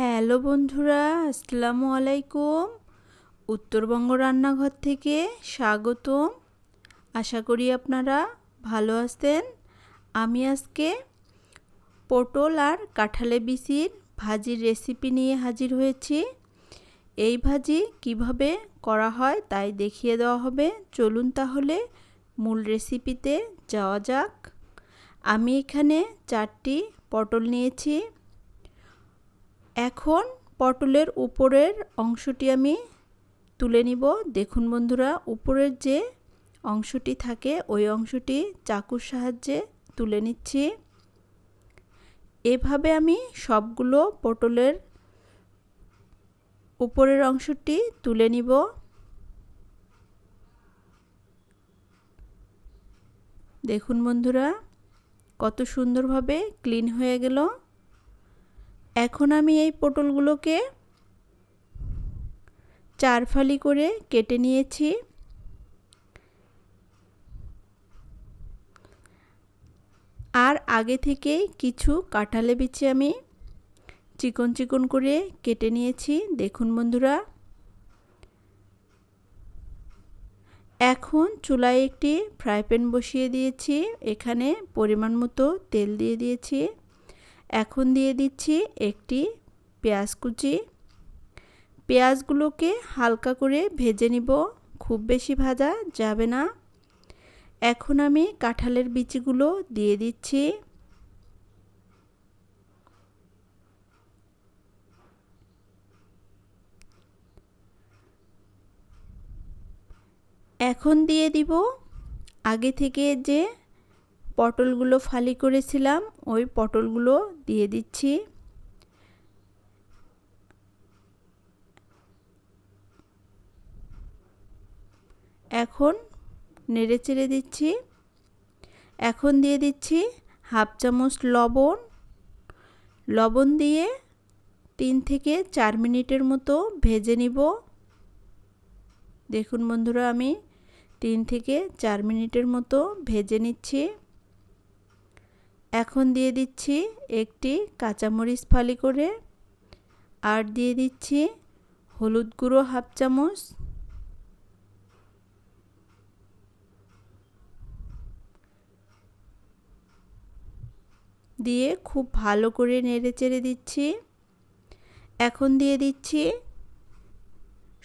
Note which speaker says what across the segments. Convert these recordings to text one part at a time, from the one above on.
Speaker 1: Hello বন্ধুরা, আসসালামু আলাইকুম। উত্তরবঙ্গ রান্নাঘর থেকে স্বাগতম। আশা করি আপনারা ভালো আছেন। আমি আজকে পটল আর কাঁঠালে বিচির ভাজির রেসিপি নিয়ে হাজির হয়েছি। এই ভাজি কীভাবে করা হয় তাই দেখিয়ে দেওয়া হবে। চলুন তাহলে মূল রেসিপিতে যাওয়া যাক। আমি এখানে চারটি পটল নিয়েছি। এখন পটলের উপরের অংশটি আমি তুলে নিব। দেখুন বন্ধুরা, উপরের যে অংশটি থাকে, ওই অংশটি চাকুর সাহায্যে তুলে নিচ্ছি। এভাবে আমি সবগুলো পটলের উপরের অংশটি তুলে নিব। দেখুন বন্ধুরা, কত সুন্দরভাবে ক্লিন হয়ে গেল। এখন আমি এই পটলগুলোকে চার ফালি করে কেটে নিয়েছি। আর আগে থেকেই কিছু কাঁঠালে বিচে আমি চিকন চিকন করে কেটে নিয়েছি। দেখুন বন্ধুরা। এখন চুলায় একটি ফ্রাই প্যান বসিয়ে দিয়েছি। এখানে পরিমাণ মতো তেল দিয়ে দিয়েছি। এখন দিয়ে দিচ্ছি একটি পেঁয়াজ কুচি। পেঁয়াজগুলোকে হালকা করে ভেজে নিব, খুব বেশি ভাজা যাবে না। এখন আমি কাঁঠালের বিচিগুলো দিয়ে দিচ্ছি। এখন দিয়ে দিব আগে থেকে যে পটলগুলো ফালি করেছিলাম, ওই পটলগুলো দিয়ে দিচ্ছি। এখন নেড়ে চেড়ে দিচ্ছি। এখন দিয়ে দিচ্ছি হাফ চামচ লবণ। লবণ দিয়ে তিন থেকে চার মিনিটের মতো ভেজে নিব। দেখুন বন্ধুরা, আমি তিন থেকে চার মিনিটের মতো ভেজে নিচ্ছি। এখন দিয়ে দিচ্ছি একটি কাঁচামরিচ ফালি করে। আর দিয়ে দিচ্ছি হলুদ গুঁড়ো হাফ চামচ। দিয়ে খুব ভালো করে নেড়ে চেড়ে দিচ্ছি। এখন দিয়ে দিচ্ছি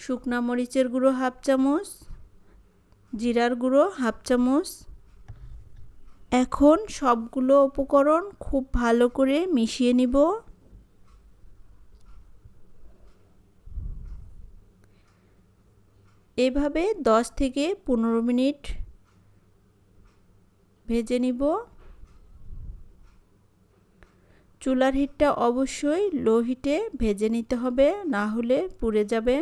Speaker 1: শুকনা মরিচের গুঁড়ো হাফ চামচ, জিরার গুঁড়ো হাফ চামচ। এখন সবগুলো উপকরণ খুব ভালো করে মিশিয়ে নিব। এভাবে 10 থেকে পনেরো মিনিট ভেজে নিব। চুলার হিটটা অবশ্যই লো হিটে ভেজে নিতে হবে, না হলে পুড়ে যাবে।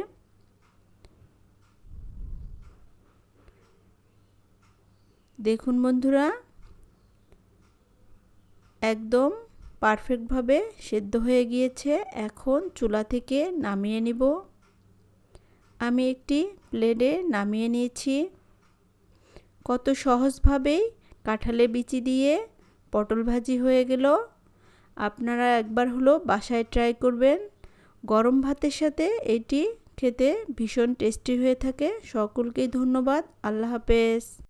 Speaker 1: দেখুন বন্ধুরা একদম পারফেক্টভাবে সেদ্ধ হয়ে গিয়েছে। এখন চুলা থেকে নামিয়ে নিব। আমি একটি প্লেটে নামিয়ে নিয়েছি। কত সহজভাবেই কাঁঠালে বিচি দিয়ে পটল ভাজি হয়ে গেল। আপনারা একবার হলো বাসায় ট্রাই করবেন। গরম ভাতের সাথে এটি খেতে ভীষণ টেস্টি হয়ে থাকে। সকলকেই ধন্যবাদ। আল্লাহ হাফেজ।